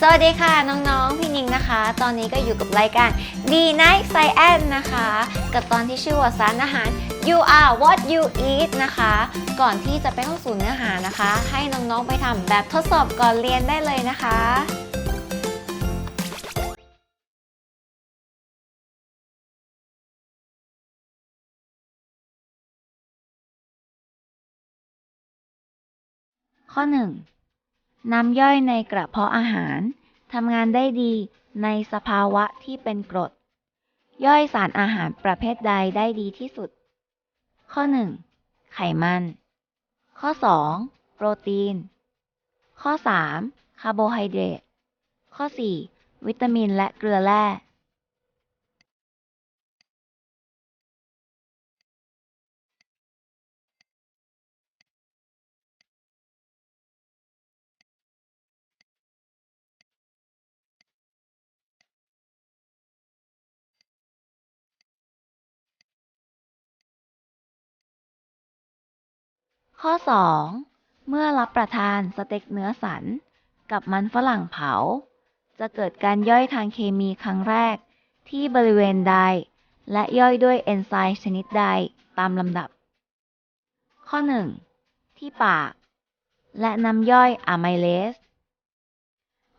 สวัสดีค่ะน้องๆ พี่นิงนะคะ ตอนนี้ก็อยู่กับรายการ D Night Science นะคะ กับตอนที่ชื่อว่าสารอาหาร You are what you eat นะคะ ก่อนที่จะไปเข้าสู่เนื้อหานะคะ ให้น้องๆไปทำแบบทดสอบก่อนเรียนได้เลยนะคะ ข้อ 1. น้ำย่อยในกระเพาะอาหารทำงานได้ดีในสภาวะที่เป็นกรด ย่อยสารอาหารประเภทใดได้ดีที่สุด ข้อ 1. ไขมัน ข้อ 2. โปรตีน ข้อ 3. คาร์โบไฮเดรตข้อ 4. วิตามินและเกลือแร่ ข้อ 2. เมื่อรับประทานสเต็กเนื้อสัน กับมันฝรั่งเผา จะเกิดการย่อยทางเคมีครั้งแรก ที่บริเวณใด และย่อยด้วยเอนไซม์ชนิดใดตามลำดับ ข้อ 1. ที่ปาก และน้ำย่อยอะไมเลส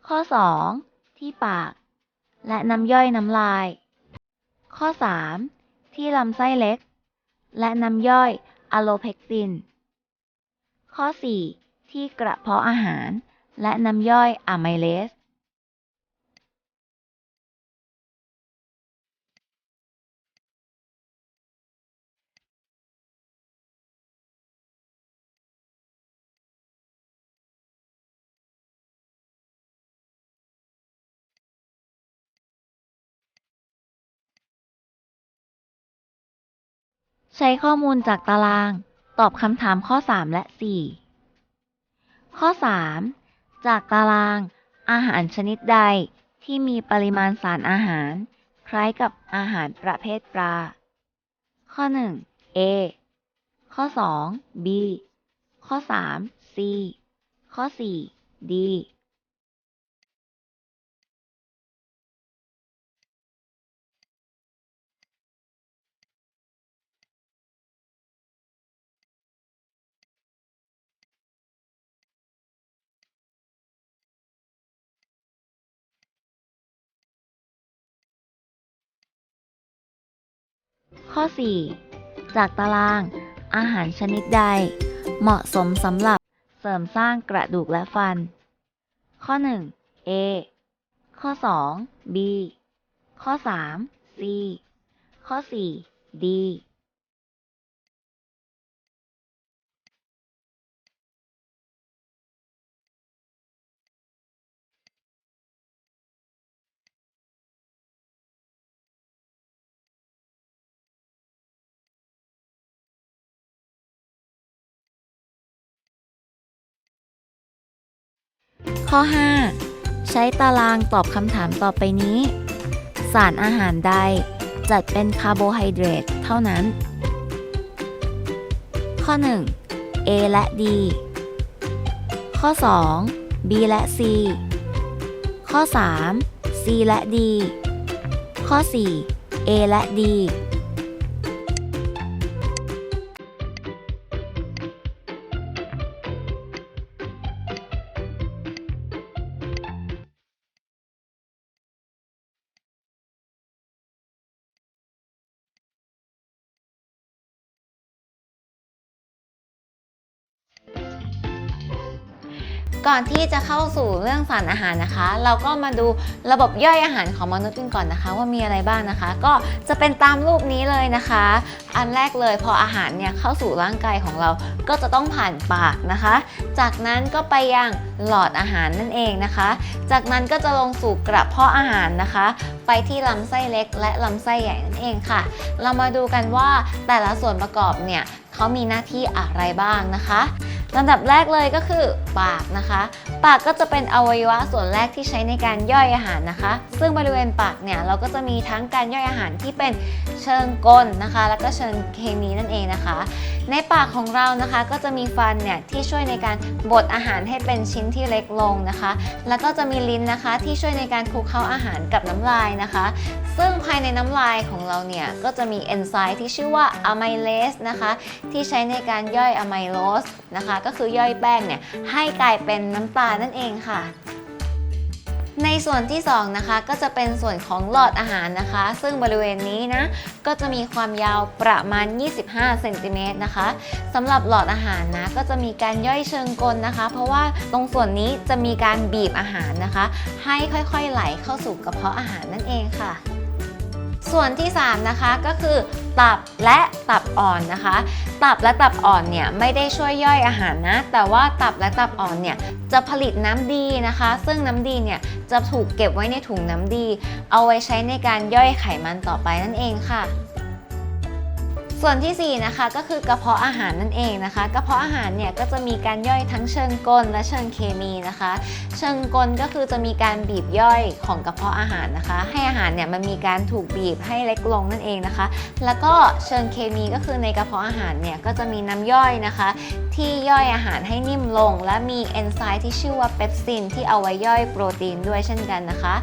ข้อ 2. ที่ปาก และน้ำย่อยน้ำลาย ข้อ 3. ที่ลำไส้เล็ก และน้ำย่อยอะโลเพกติน ข้อ 4. ที่กระเพาะอาหาร และน้ำย่อยอะไมเลสใช้ข้อมูลจากตาราง ตอบคำถามข้อ 3 และ 4 ข้อ 3 จากตารางอาหารชนิดใดที่มีปริมาณสารอาหาร คล้ายกับอาหารประเภทปลา ข้อ 1 A ข้อ 2 B ข้อ 3 C ข้อ 4 D ข้อ 4 จากตารางอาหารชนิดใด เหมาะสมสำหรับเสริมสร้างกระดูกและฟัน ข้อ 1 A ข้อ 2 B ข้อ 3 C ข้อ 4 D ข้อ 5 ใช้ตารางตอบคำถามต่อไปนี้ สารอาหารใดจัดเป็นคาร์โบไฮเดรตเท่านั้น ข้อ 1 A และ D ข้อ 2 B และ C ข้อ 3 C และ D ข้อ 4 A และ D ก่อนที่จะเข้าสู่เรื่องสารอาหารนะคะ เราก็มาดูระบบย่อยอาหารของมนุษย์กันก่อนนะคะ ว่ามีอะไรบ้างนะคะ ก็จะเป็นตามรูปนี้เลยนะคะ อันแรกเลยพออาหารเนี่ยเข้าสู่ร่างกายของเราก็จะต้องผ่านปากนะคะ จากนั้นก็ไปยังหลอดอาหารนั่นเองนะคะ จากนั้นก็จะลงสู่กระเพาะอาหารนะคะ ไปที่ลำไส้เล็ก และลำไส้ใหญ่นั่นเองค่ะ เรามาดูกันว่าแต่ละส่วนประกอบเนี่ยเขามีหน้าที่อะไรบ้างนะคะ ลำดับแรกเลยก็คือปากนะคะ ปากก็จะเป็นอวัยวะส่วนแรกที่ใช้ในการย่อยอาหารนะคะ ซึ่งบริเวณปากเนี่ยเราก็จะมีทั้งการย่อยอาหารที่เป็นเชิงกลนะคะ แล้วก็เชิงเคมีนั่นเองนะคะ ในปากของเรานะคะก็จะมีฟันเนี่ยที่ช่วยในการบดอาหารให้เป็นชิ้นที่เล็กลงนะคะ แล้วก็จะมีลิ้นนะคะที่ช่วยในการคลุกเข้าอาหารกับน้ำลายนะคะ ซึ่งภายในน้ำลายของเราเนี่ยก็จะมีเอนไซม์ที่ชื่อว่าอะไมเลสนะคะที่ใช้ในการย่อยอะไมโลสนะคะก็คือย่อยแป้งเนี่ยให้กลายเป็นน้ำตาลนั่นเองค่ะในส่วนที่2นะคะก็จะเป็นส่วนของหลอดอาหารนะคะ ซึ่งบริเวณนี้นะก็จะมีความยาวประมาณ 25เซนติเมตรนะคะสำหรับหลอดอาหารนะก็จะมีการย่อยเชิงกลนะคะ เพราะว่าตรงส่วนนี้จะมีการบีบอาหารนะคะ ให้ค่อยๆไหลเข้าสู่กระเพาะอาหารนั่นเองค่ะ ส่วนที่ 3 นะคะก็คือตับและตับอ่อนนะคะ ตับและตับอ่อนเนี่ยไม่ได้ช่วยย่อยอาหารนะ แต่ว่าตับและตับอ่อนเนี่ยจะผลิตน้ำดีนะคะ ซึ่งน้ำดีเนี่ยจะถูกเก็บไว้ในถุงน้ำดี เอาไว้ใช้ในการย่อยไขมันต่อไปนั่นเองค่ะ ส่วนที่ 4 นะคะก็คือกระเพาะอาหารนั่นเองนะคะ กระเพาะอาหารเนี่ยก็จะมีการย่อยทั้งเชิงกลและเชิงเคมีนะคะ เชิงกลก็คือจะมีการบีบย่อยของกระเพาะอาหารนะคะ ให้อาหารเนี่ยมันมีการถูกบีบให้เล็กลงนั่นเองนะคะ แล้วก็เชิงเคมีก็คือในกระเพาะอาหารเนี่ยก็จะมีน้ำย่อยนะคะ ที่ย่อยอาหารให้นิ่มลง และมีเอนไซม์ที่ชื่อว่าเปปซินที่เอาไว้ย่อยโปรตีนด้วยเช่นกันนะคะ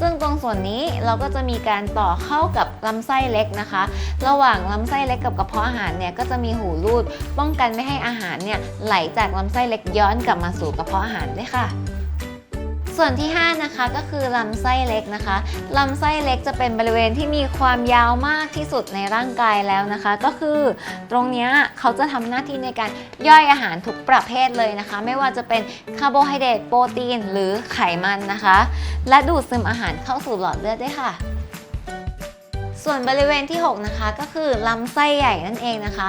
ซึ่งตรงส่วนนี้เราก็จะมีการต่อเข้ากับลำไส้เล็กนะคะ ระหว่างลำไส้เล็กกับกระเพาะอาหารเนี่ยก็จะมีหูรูด ป้องกันไม่ให้อาหารเนี่ยไหลจากลำไส้เล็กย้อนกลับมาสู่กระเพาะอาหารด้วยค่ะ ส่วนที่ 5 นะคะก็คือลำไส้เล็กนะคะลำไส้เล็กจะเป็นบริเวณที่มีความยาวมากที่สุดในร่างกายแล้วนะคะ ก็คือตรงนี้เขาจะทำหน้าที่ในการย่อยอาหารทุกประเภทเลยนะคะ ไม่ว่าจะเป็นคาร์โบไฮเดรตโปรตีนหรือไขมันนะคะ และดูดซึมอาหารเข้าสู่หลอดเลือดได้ค่ะส่วนบริเวณที่ 6 นะคะก็คือลำไส้ใหญ่นั่นเองนะคะ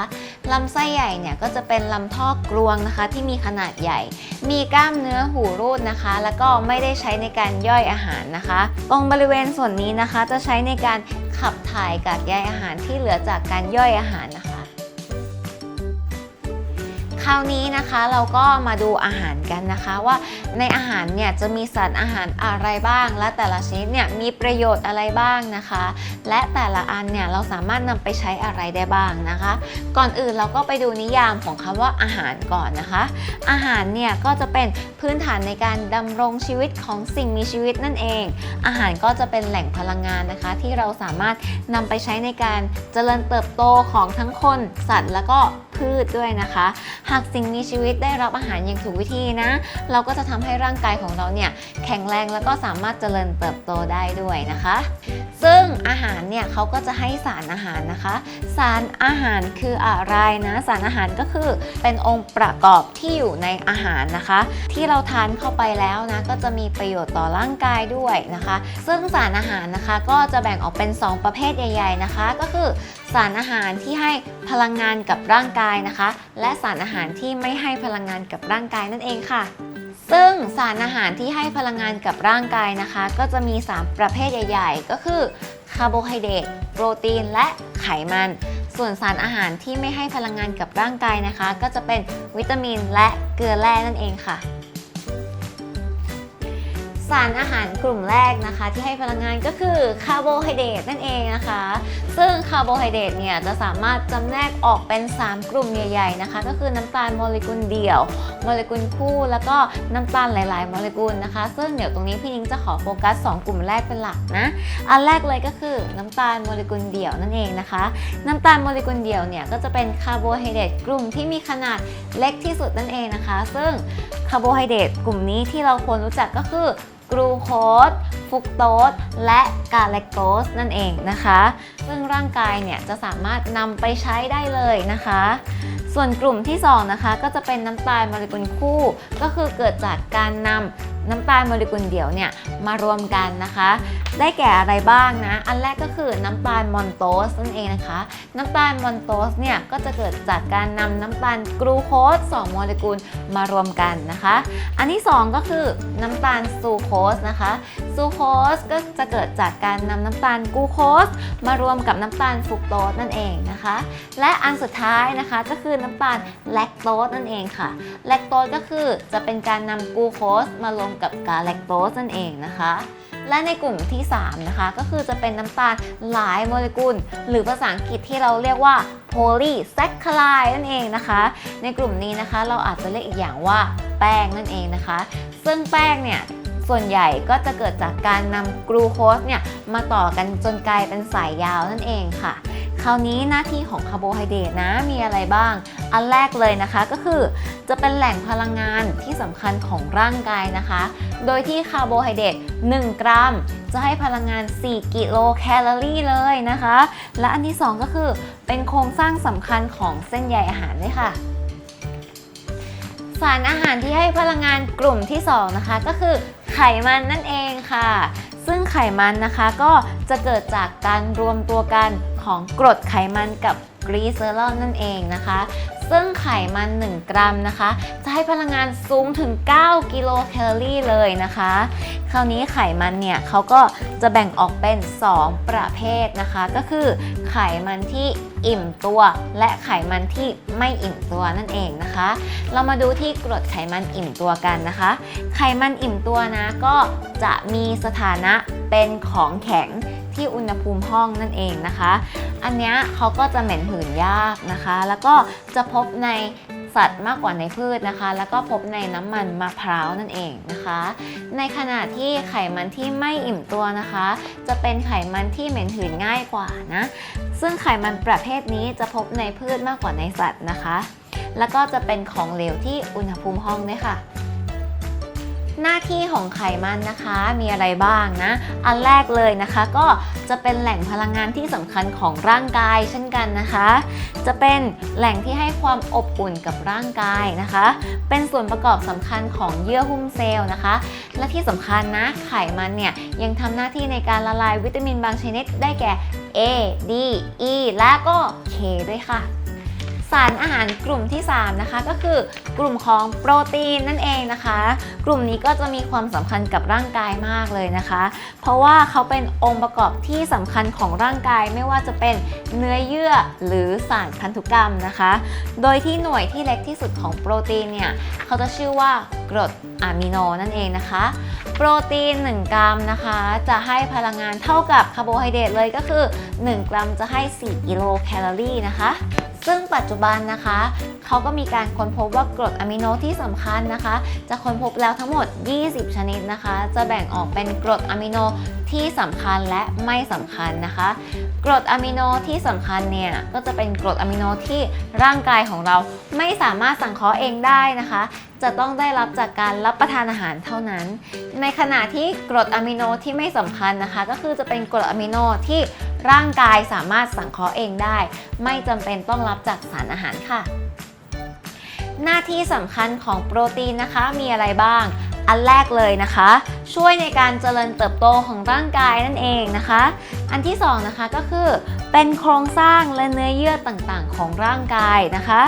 ลำไส้ใหญ่เนี่ยก็จะเป็นลำท่อกรวงนะคะ ที่มีขนาดใหญ่ มีกล้ามเนื้อหูรูดนะคะ แล้วก็ไม่ได้ใช้ในการย่อยอาหารนะคะ ตรงบริเวณส่วนนี้นะคะ จะใช้ในการขับถ่ายกากใยอาหารที่เหลือจากการย่อยอาหารนะคะ ราวนี้นะคะเราก็มาดูอาหารกันนะคะว่าในอาหารเนี่ยจะมีสารอาหารอะไรบ้าง และแต่ละชนิดเนี่ยมีประโยชน์อะไรบ้างนะคะ และแต่ละอันเนี่ยเราสามารถนำไปใช้อะไรได้บ้างนะคะ ก่อนอื่นเราก็ไปดูนิยามของคำว่าอาหารก่อนนะคะ อาหารเนี่ยก็จะเป็นพื้นฐานในการดำรงชีวิตของสิ่งมีชีวิตนั่นเอง อาหารก็จะเป็นแหล่งพลังงานนะคะ ที่เราสามารถนำไปใช้ในการเจริญเติบโตของทั้งคนสัตว์แล้วก็ พืชด้วยนะคะ หากสิ่งมีชีวิตได้รับอาหารอย่างถูกวิธีนะ เราก็จะทำให้ร่างกายของเราเนี่ยแข็งแรงแล้วก็สามารถเจริญเติบโตได้ด้วยนะคะ ซึ่งอาหารเนี่ยเขาก็จะให้สารอาหารนะคะ สารอาหารคืออะไรนะ สารอาหารก็คือเป็นองค์ประกอบที่อยู่ในอาหารนะคะ ที่เราทานเข้าไปแล้วนะก็จะมีประโยชน์ต่อร่างกายด้วยนะคะ ซึ่งสารอาหารนะคะก็จะแบ่งออกเป็น 2 ประเภทใหญ่ ๆนะคะ ก็คือ สารอาหารที่ให้พลังงานกับร่างกายนะคะ และสารอาหารที่ไม่ให้พลังงานกับร่างกายนั่นเองค่ะ ซึ่งสารอาหารที่ให้พลังงานกับร่างกายนะคะ ก็จะมี 3 ประเภทใหญ่ ๆ ก็คือคาร์โบไฮเดรตโปรตีน และไขมัน ส่วนสารอาหารที่ไม่ให้พลังงานกับร่างกายนะคะ ก็จะเป็นวิตามินและเกลือแร่นั่นเองค่ะ สารอาหารกลุ่มแรกนะคะ ที่ให้พลังงานก็คือคาร์โบไฮเดรตนั่นเองนะคะ ซึ่งคาร์โบไฮเดรตเนี่ยจะสามารถจำแนกออกเป็น 3 กลุ่มใหญ่ ๆนะคะ ก็คือน้ำตาลโมเลกุลเดี่ยวโมเลกุลคู่ แล้วก็น้ำตาลหลาย ๆ โมเลกุลนะคะ ซึ่งเดี๋ยวตรงนี้พี่นิ้งจะขอโฟกัส 2 กลุ่มแรกเป็นหลักนะอันแรกเลยก็คือน้ำตาลโมเลกุลเดี่ยวนั่นเองนะคะ น้ำตาลโมเลกุลเดี่ยวเนี่ยก็จะเป็นคาร์โบไฮเดรตกลุ่มที่มีขนาดเล็กที่สุดนั่นเองนะคะ ซึ่งคาร์โบไฮเดรตกลุ่มนี้ที่เราควรรู้จักก็คือ กรูโคสฟุกโตสและกาแลคโตสนั่นเองนะคะ ซึ่งร่างกายเนี่ยจะสามารถนำไปใช้ได้เลยนะคะ ส่วนกลุ่มที่2นะคะก็จะเป็นน้ำตาลโมเลกุลคู่ ก็คือเกิดจากการนำ น้ำตาลโมเลกุลเดี่ยวเนี่ยมารวมกันนะคะ ได้แก่อะไรบ้างนะ อันแรกก็คือน้ำตาลมอนโตสนั่นเองนะคะ น้ำตาลมอนโตสเนี่ยก็จะเกิดจากการนำน้ำตาลกรูโคส2โมเลกุลมารวมกันนะคะ อันที่ 2 ก็คือน้ำตาลซูโคสนะคะซูโคสก็จะเกิดจากการนำน้ำตาลกลูโคสมารวมกับน้ำตาลฟรุกโตสนั่นเองนะคะ และอันสุดท้ายนะคะก็คือน้ำตาลแลคโตสนั่นเองค่ะแลคโตสก็คือจะเป็นการนำกลูโคสมารวมกับกาแลคโตสนั่นเองนะคะ และในกลุ่มที่ 3 นะคะ ก็คือจะเป็นน้ำตาลหลายโมเลกุล หรือภาษาอังกฤษที่เราเรียกว่า polysaccharide นั่นเองนะคะ ในกลุ่มนี้นะคะเราอาจจะเรียกอีกอย่างว่าแป้งนั่นเองนะคะ ซึ่งแป้งเนี่ย ส่วนใหญ่ก็จะเกิดจากการนำกลูโคสเนี่ยมาต่อกันจนกลายเป็นสายยาวนั่นเองค่ะ คราวนี้หน้าที่ของคาร์โบไฮเดรตนะมีอะไรบ้าง อันแรกเลยนะคะก็คือจะเป็นแหล่งพลังงานที่สำคัญของร่างกายนะคะ โดยที่คาร์โบไฮเดรต1 กรัมจะให้พลังงาน 4 กิโลแคลอรี่เลยนะคะ และอันที่ 2 ก็คือเป็นโครงสร้างสำคัญของเส้นใยอาหารด้วยค่ะ สารอาหารที่ให้พลังงานกลุ่มที่ 2 นะคะ ก็คือ ไขมันนั่นเองค่ะ ซึ่งไขมันนะคะก็จะเกิดจากการรวมตัวกันของกรดไขมันกับกรีเซอรอลนั่นเองนะคะ ซึ่งไขมัน 1 กรัมนะคะ จะให้พลังงานสูงถึง 9 กิโลแคลอรี่เลยนะคะ คราวนี้ไขมันเนี่ยเขาก็จะแบ่งออกเป็น 2 ประเภทนะคะ ก็คือไขมันที่อิ่มตัวและไขมันที่ไม่อิ่มตัวนั่นเองนะคะ เรามาดูที่กรดไขมันอิ่มตัวกันนะคะ ไขมันอิ่มตัวนะก็จะมีสถานะเป็นของแข็ง ที่อุณหภูมิห้องนั่นเองนะคะ อันนี้เขาก็จะเหม็นหืนยากนะคะ แล้วก็จะพบในสัตว์มากกว่าในพืชนะคะ แล้วก็พบในน้ำมันมะพร้าวนั่นเองนะคะ ในขณะที่ไขมันที่ไม่อิ่มตัวนะคะ จะเป็นไขมันที่เหม็นหืนง่ายกว่านะ ซึ่งไขมันประเภทนี้จะพบในพืชมากกว่าในสัตว์นะคะ แล้วก็จะเป็นของเหลวที่อุณหภูมิห้องด้วยค่ะ หน้าที่ของไขมันนะคะมีอะไรบ้างนะ อันแรกเลยนะคะก็จะเป็นแหล่งพลังงานที่สำคัญของร่างกายเช่นกันนะคะ จะเป็นแหล่งที่ให้ความอบอุ่นกับร่างกายนะคะ เป็นส่วนประกอบสำคัญของเยื่อหุ้มเซลล์นะคะ และที่สำคัญนะไขมันเนี่ยยังทำหน้าที่ในการละลายวิตามินบางชนิดได้แก่ A D E และก็ K ด้วยค่ะ สารอาหารกลุ่มที่ 3 นะคะ ก็คือกลุ่มของโปรตีนนั่นเองนะคะ กลุ่มนี้ก็จะมีความสำคัญกับร่างกายมากเลยนะคะ เพราะว่าเขาเป็นองค์ประกอบที่สำคัญของร่างกายไม่ว่าจะเป็นเนื้อเยื่อหรือสารพันธุกรรมนะคะ โดยที่หน่วยที่เล็กที่สุดของโปรตีนเนี่ยเขาจะชื่อว่ากรดอะมิโนนั่นเองนะคะ โปรตีน 1 กรัมนะคะ จะให้พลังงานเท่ากับคาร์โบไฮเดรตเลยก็คือ 1 กรัมจะให้ 4 กิโลแคลอรี่นะคะ ซึ่งปัจจุบันนะคะ เขาก็มีการค้นพบว่ากรดอะมิโนที่สำคัญนะคะ จะค้นพบแล้วทั้งหมด 20 ชนิดนะคะ จะแบ่งออกเป็นกรดอะมิโน ที่สำคัญและไม่สำคัญนะคะ กรดอะมิโนที่สำคัญเนี่ยก็จะเป็นกรดอะมิโนที่ร่างกายของเราไม่สามารถสังเคราะห์เองได้นะคะ จะต้องได้รับจากการรับประทานอาหารเท่านั้น ในขณะที่กรดอะมิโนที่ไม่สำคัญนะคะ ก็คือจะเป็นกรดอะมิโนที่ร่างกายสามารถสังเคราะห์เองได้ ไม่จำเป็นต้องรับจากสารอาหารค่ะ หน้าที่สำคัญของโปรตีนนะคะมีอะไรบ้าง อันแรกเลยนะคะ ช่วยในการเจริญเติบโตของร่างกายนั่นเองนะคะ อันที่สองนะคะก็คือเป็นโครงสร้างและเนื้อเยื่อต่างๆ ของร่างกายนะคะ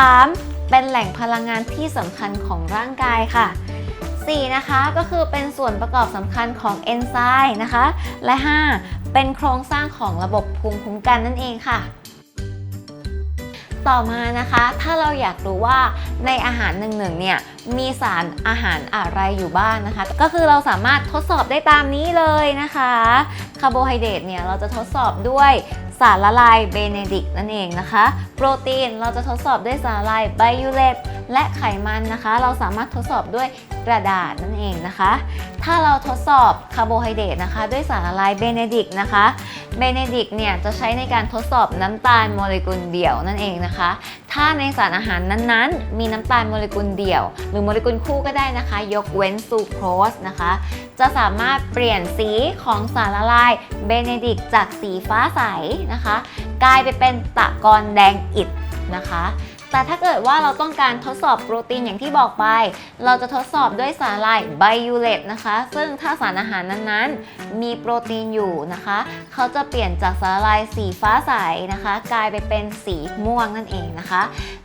3. เป็นแหล่งพลังงานที่สำคัญของร่างกายค่ะ 4. นะคะก็คือเป็นส่วนประกอบสำคัญของเอนไซม์นะคะ และ 5. เป็นโครงสร้างของระบบภูมิคุ้มกันนั่นเองค่ะ ต่อมานะคะ ถ้าเราอยากรู้ว่าในอาหารหนึ่งๆเนี่ยมีสารอาหารอะไรอยู่บ้างนะคะ ก็คือเราสามารถทดสอบได้ตามนี้เลยนะคะคาร์โบไฮเดรตเนี่ยเราจะทดสอบด้วยสารละลายเบเนดิกนั่นเองนะคะ โปรตีนเราจะทดสอบด้วยสารละลายไบยูเลต และไขมันนะคะ เราสามารถทดสอบด้วยกระดาษนั่นเองนะคะ ถ้าเราทดสอบคาร์โบไฮเดรตนะคะ ด้วยสารละลายเบเนดิกนะคะเบเนดิกเนี่ยจะใช้ในการทดสอบน้ำตาลโมเลกุลเดี่ยวนั่นเองนะคะ ถ้าในสารอาหารนั้นๆ มีน้ำตาลโมเลกุลเดี่ยว หรือโมเลกุลคู่ก็ได้นะคะ ยกเว้นซูโครสนะคะ จะสามารถเปลี่ยนสีของสารละลายเบเนดิกจากสีฟ้าใสนะคะ กลายไปเป็นตะกอนแดงอิฐนะคะ แต่ถ้าเกิดว่าเราต้องการทดสอบโปรตีนอย่างที่บอกไป เราจะทดสอบด้วยสารละลายไบยูเลตนะคะ ซึ่งถ้าสารอาหารนั้นๆ มีโปรตีนอยู่นะคะ เขาจะเปลี่ยนจากสารละลายสีฟ้าใสนะคะ กลายไปเป็นสีม่วงนั่นเองนะคะ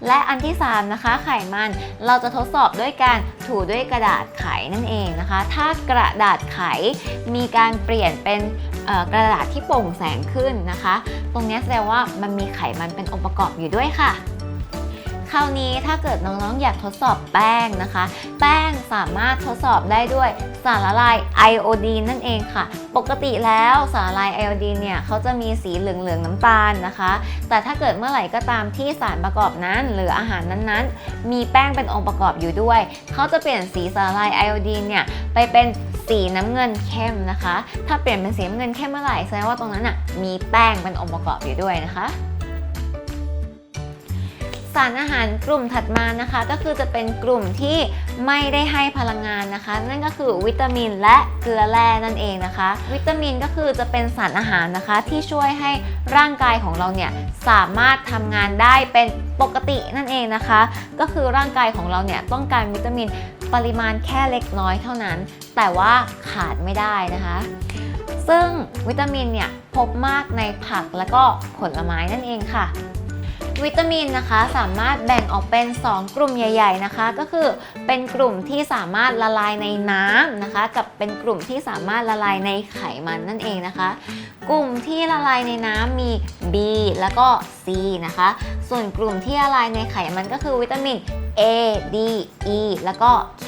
และอันที่ 3 นะคะ ไขมันเราจะทดสอบด้วยการถูด้วยกระดาษไขนั่นเองนะคะ ถ้ากระดาษไขมีการเปลี่ยนเป็นกระดาษที่โปร่งแสงขึ้นนะคะ ตรงนี้แสดงว่ามันมีไขมันเป็นองค์ประกอบอยู่ด้วยค่ะ คราวนี้ถ้าเกิดน้องๆอยากทดสอบแป้งนะคะ แป้งสามารถทดสอบได้ด้วยสารละลายไอโอดีนนั่นเองค่ะ ปกติแล้วสารละลายไอโอดีนเนี่ยเขาจะมีสีเหลืองๆน้ำตาลนะคะ แต่ถ้าเกิดเมื่อไหร่ก็ตามที่สารประกอบนั้น หรืออาหารนั้นๆ มีแป้งเป็นองค์ประกอบอยู่ด้วย เขาจะเปลี่ยนสีสารละลายไอโอดีนเนี่ยไปเป็นสีน้ำเงินเข้มนะคะ ถ้าเปลี่ยนเป็นสีน้ำเงินเข้มเมื่อไหร่แสดงว่าตรงนั้นอะมีแป้งเป็นองค์ประกอบอยู่ด้วยนะคะ สารอาหารกลุ่มถัดมานะคะ ก็คือจะเป็นกลุ่มที่ไม่ได้ให้พลังงานนะคะ นั่นก็คือวิตามินและเกลือแร่นั่นเองนะคะ วิตามินก็คือจะเป็นสารอาหารนะคะ ที่ช่วยให้ร่างกายของเราเนี่ยสามารถทำงานได้เป็นปกตินั่นเองนะคะ ก็คือร่างกายของเราเนี่ยต้องการวิตามินปริมาณแค่เล็กน้อยเท่านั้น แต่ว่าขาดไม่ได้นะคะ ซึ่งวิตามินเนี่ยพบมากในผักและก็ผลไม้นั่นเองค่ะ วิตามินนะคะสามารถแบ่งออกเป็น 2 กลุ่มใหญ่ ๆนะคะ ก็คือเป็นกลุ่มที่สามารถละลายในน้ำนะคะ กับเป็นกลุ่มที่สามารถละลายในไขมันนั่นเองนะคะ กลุ่มที่ละลายในน้ำมี B แล้วก็ C นะคะ ส่วนกลุ่มที่ละลายในไขมันก็คือวิตามิน A D E แล้วก็ K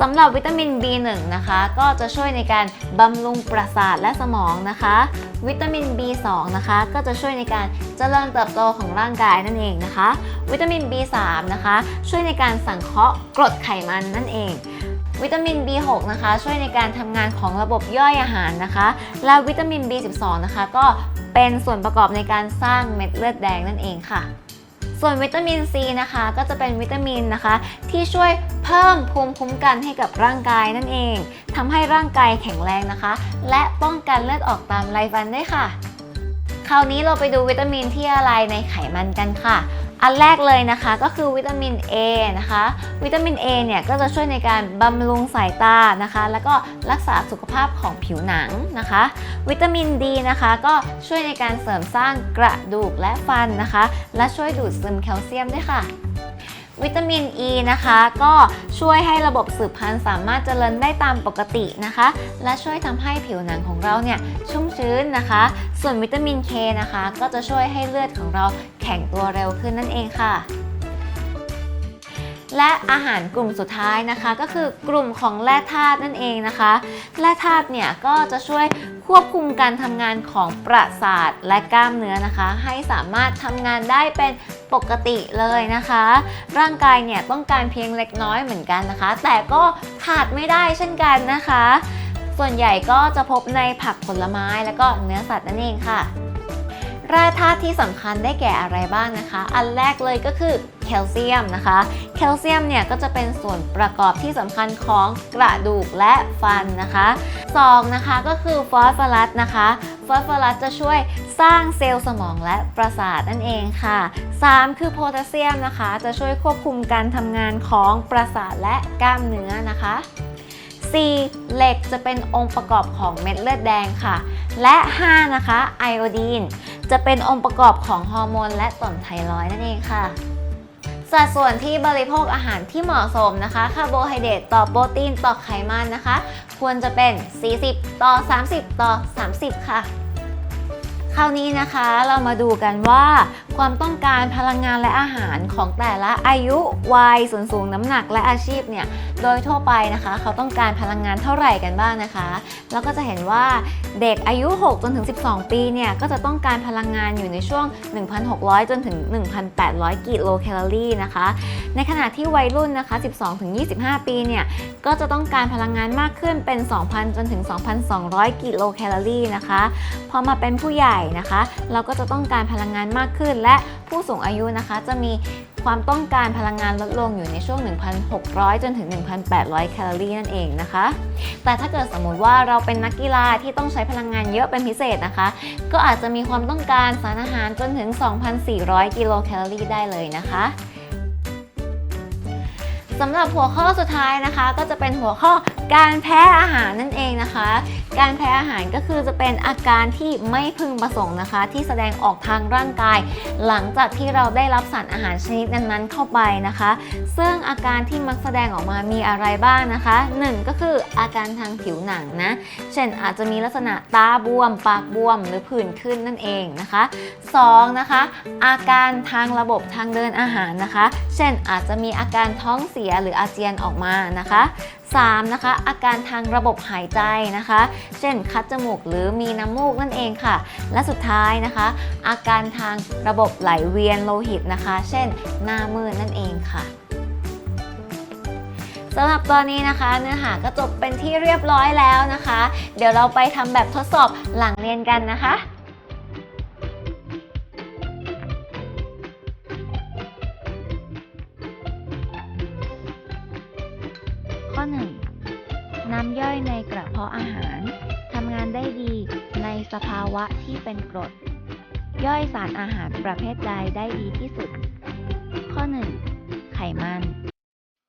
สำหรับวิตามิน B1 นะคะ ก็จะช่วยในการบำรุงประสาทและสมองนะคะ วิตามิน B2 นะคะ ก็จะช่วยในการเจริญเติบโตของร่างกายนั่นเองนะคะ วิตามิน B3 นะคะ ช่วยในการสังเคราะห์กรดไขมันนั่นเองวิตามิน B6 นะคะ ช่วยในการทำงานของระบบย่อยอาหารนะคะ และวิตามิน B12 นะคะ ก็เป็นส่วนประกอบในการสร้างเม็ดเลือดแดงนั่นเองค่ะ ส่วนวิตามินซีนะคะก็จะเป็นวิตามินนะคะ ที่ช่วยเพิ่มภูมิคุ้มกันให้กับร่างกายนั่นเองทำให้ร่างกายแข็งแรงนะคะ และป้องกันเลือดออกตามไรฟันด้วยค่ะ คราวนี้เราไปดูวิตามินที่อะไรในไขมันกันค่ะ อันแรกเลยนะคะก็คือวิตามิน A นะคะ วิตามิน A เนี่ยก็จะช่วยในการบำรุงสายตานะคะ แล้วก็รักษาสุขภาพของผิวหนังนะคะ วิตามิน D นะคะ ก็ช่วยในการเสริมสร้างกระดูกและฟันนะคะ และช่วยดูดซึมแคลเซียมด้วยค่ะ วิตามิน E นะคะ ก็ช่วยให้ระบบสืบพันธุ์สามารถเจริญได้ตามปกตินะคะ และช่วยทำให้ผิวหนังของเราเนี่ยชุ่มชื้นนะคะ ส่วนวิตามิน K นะคะ ก็จะช่วยให้เลือดของเราแข็งตัวเร็วขึ้นนั่นเองค่ะ และอาหารกลุ่มสุดท้ายนะคะ ก็คือกลุ่มของแร่ธาตุนั่นเองนะคะ แร่ธาตุเนี่ยก็จะช่วยควบคุมการทำงานของประสาทและกล้ามเนื้อนะคะ ให้สามารถทำงานได้เป็นปกติเลยนะคะ ร่างกายเนี่ยต้องการเพียงเล็กน้อยเหมือนกันนะคะ แต่ก็ขาดไม่ได้เช่นกันนะคะ ส่วนใหญ่ก็จะพบในผักผลไม้แล้วก็เนื้อสัตว์นั่นเองค่ะแร่ธาตุที่สำคัญได้แก่อะไรบ้างนะคะ อันแรกเลยก็คือ แคลเซียมนะคะ แคลเซียมเนี่ยก็จะเป็นส่วนประกอบที่สำคัญของกระดูกและฟันนะคะ2นะคะก็คือฟอสฟอรัสนะคะฟอสฟอรัสจะช่วยสร้างเซลล์สมองและประสาทนั่นเองค่ะ 3 คือโพแทสเซียมนะคะ จะช่วยควบคุมการทำงานของประสาทและกล้ามเนื้อนะคะ 4. เหล็กจะเป็นองค์ประกอบของเม็ดเลือดแดงค่ะ และ 5 นะคะไอโอดีน จะเป็นองค์ประกอบของฮอร์โมนและต่อมไทรอยด์นั่นเองค่ะ สัดส่วนที่บริโภคอาหารที่เหมาะสมนะคะ คาร์โบไฮเดรตต่อโปรตีนต่อไขมันนะคะ ควรจะเป็น 40 ต่อ 30 ต่อ 30 ค่ะ คราวนี้นะคะเรามาดูกันว่า ความต้องการพลังงานและอาหารของแต่ละอายุวัยส่วนสูงน้ำหนักและอาชีพเนี่ยโดยทั่วไปนะคะ เขาต้องการพลังงานเท่าไหร่กันบ้างนะคะแล้วก็จะเห็นว่าเด็กอายุ 6 จนถึง 12 ปีเนี่ยก็จะต้องการพลังงานอยู่ในช่วง 1,600 จนถึง 1,800 กิโลแคลอรี่นะคะ ในขณะที่วัยรุ่นนะคะ 12 ถึง 25 ปีเนี่ยก็จะต้องการพลังงานมากขึ้นเป็น 2,000 จนถึง 2,200 กิโลแคลอรี่นะคะพอมาเป็นผู้ใหญ่นะคะ เราก็จะต้องการพลังงานมากขึ้น และผู้สูงอายุนะคะ จะมีความต้องการพลังงานลดลงอยู่ในช่วง 1,600 จนถึง 1,800 แคลอรี่นั่นเองนะคะ แต่ถ้าเกิดสมมุติว่าเราเป็นนักกีฬาที่ต้องใช้พลังงานเยอะเป็นพิเศษนะคะ ก็อาจจะมีความต้องการสารอาหารจนถึง 2,400 กิโลแคลอรี่ได้เลยนะคะสำหรับหัวข้อสุดท้ายนะคะ ก็จะเป็นหัวข้อการแพ้อาหารนั่นเองนะคะ การแพ้อาหารก็คือจะเป็นอาการที่ไม่พึงประสงค์นะคะ ที่แสดงออกทางร่างกาย หลังจากที่เราได้รับสารอาหารชนิดนั้นๆ เข้าไปนะคะ ซึ่งอาการที่มักแสดงออกมามีอะไรบ้างนะคะ 1 ก็คืออาการทางผิวหนังนะ เช่นอาจจะมีลักษณะตาบวม ปากบวม หรือผื่นขึ้นนั่นเองนะคะ 2. นะคะ อาการทางระบบทางเดินอาหารนะคะ เช่นอาจจะมีอาการท้องเสียหรืออาเจียนออกมานะคะ 3. นะคะอาการทางระบบหายใจนะคะ เช่นคัดจมูกหรือมีน้ำมูกนั่นเองค่ะ และสุดท้ายนะคะ อาการทางระบบไหลเวียนโลหิตนะคะ เช่น หน้ามืดนั่นเองค่ะสำหรับตอนนี้นะคะเนื้อหาก็จบเป็นที่เรียบร้อยแล้วนะคะ เดี๋ยวเราไปทำแบบทดสอบหลังเรียนกันนะคะ ย่อยในกระเพาะอาหารทำงานได้ดีในสภาวะที่เป็นกรด ย่อยสารอาหารประเภทใดได้ดีที่สุด ข้อ 1. ไขมัน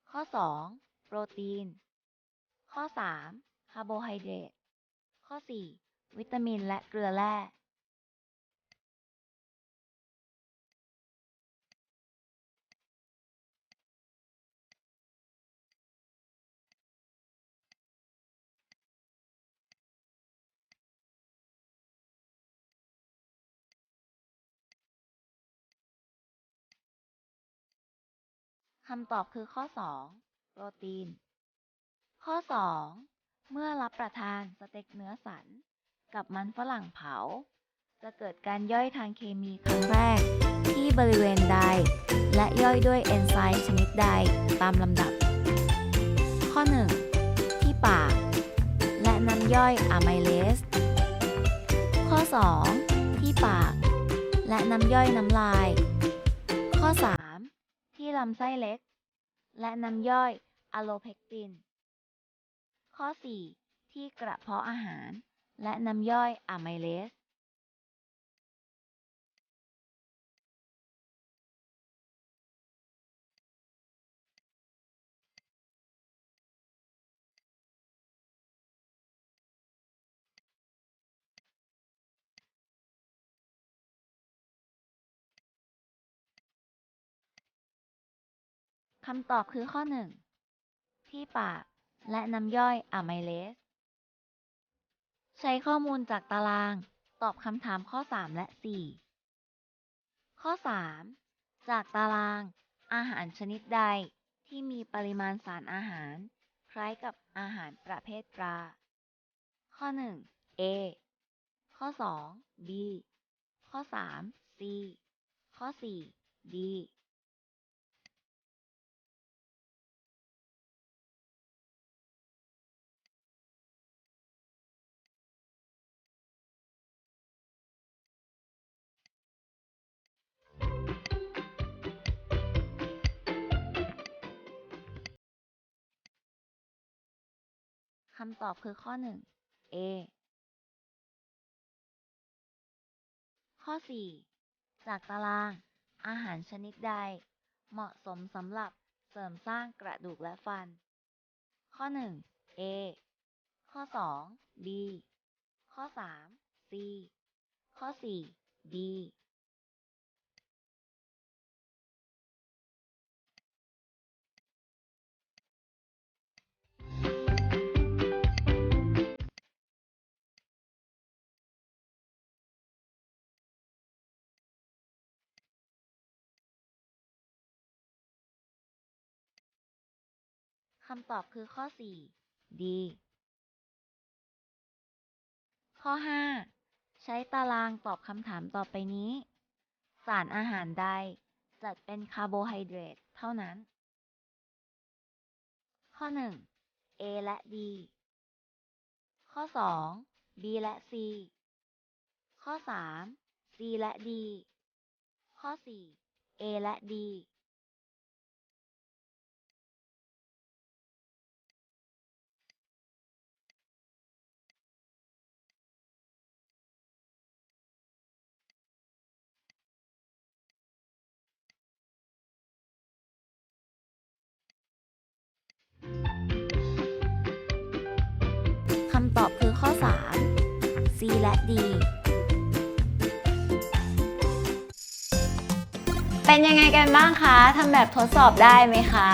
ข้อ 2. โปรตีน ข้อ 3. คาร์โบไฮเดรต ข้อ 4. วิตามินและเกลือแร่ คำตอบคือข้อ 2 โปรตีน ข้อ 2 เมื่อรับประทานสเต็กเนื้อสัน กับมันฝรั่งเผา จะเกิดการย่อยทางเคมีครั้งแรก ที่บริเวณใด และย่อยด้วยเอนไซม์ชนิดใดตามลำดับ ข้อ 1 ที่ปาก และน้ำย่อยอะไมเลส ข้อ 2 ที่ปาก และน้ำย่อยน้ำลาย ข้อ 3 ลำไส้เล็ก และน้ำย่อยอะโลเพกติน ข้อ 4 ที่กระเพาะอาหาร และน้ำย่อยอะไมเลส คำตอบคือข้อ 1 ที่ปากและน้ำย่อยอะไมเลส ใช้ข้อมูลจากตารางตอบคำถามข้อ 3 และ 4 ข้อ 3 จากตารางอาหารชนิดใดที่มีปริมาณสารอาหาร คล้ายกับอาหารประเภทปลา ข้อ 1 A ข้อ 2 B ข้อ 3 C ข้อ 4 D คำตอบคือข้อ 1 A ข้อ 4 จากตาราง อาหารชนิดใด เหมาะสมสำหรับเสริมสร้างกระดูกและฟัน ข้อ 1 A ข้อ 2 B ข้อ 3 C ข้อ 4 D คำตอบคือข้อ 4 D ข้อ 5 ใช้ตารางตอบคำถามต่อไปนี้ สารอาหารใดจัดเป็นคาร์โบไฮเดรตเท่านั้น ข้อ 1 A และ D ข้อ 2 B และ C ข้อ 3 C และ D ข้อ 4 A และ D C และ D เป็นยังไงกันบ้างคะ ทำแบบทดสอบได้ไหมคะ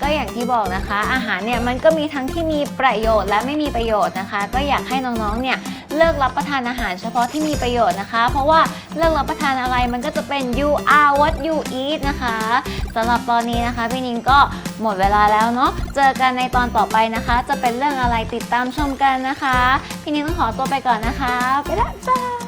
ก็อย่างที่บอกนะคะ อาหารเนี่ยมันก็มีทั้งที่มีประโยชน์และไม่มีประโยชน์นะคะ ก็อยากให้น้องๆ เนี่ย เลิกรับประทานอาหารเฉพาะที่มีประโยชน์นะคะ เพราะว่าเลิกรับประทานอะไรมันก็จะเป็น you are what you eat นะคะสำหรับตอนนี้นะคะพี่นิงก็หมดเวลาแล้วเนาะเจอกันในตอนต่อไปนะคะ จะเป็นเรื่องอะไรติดตามชมกันนะคะ พี่นิงต้องขอตัวไปก่อนนะคะไปแล้วจ้า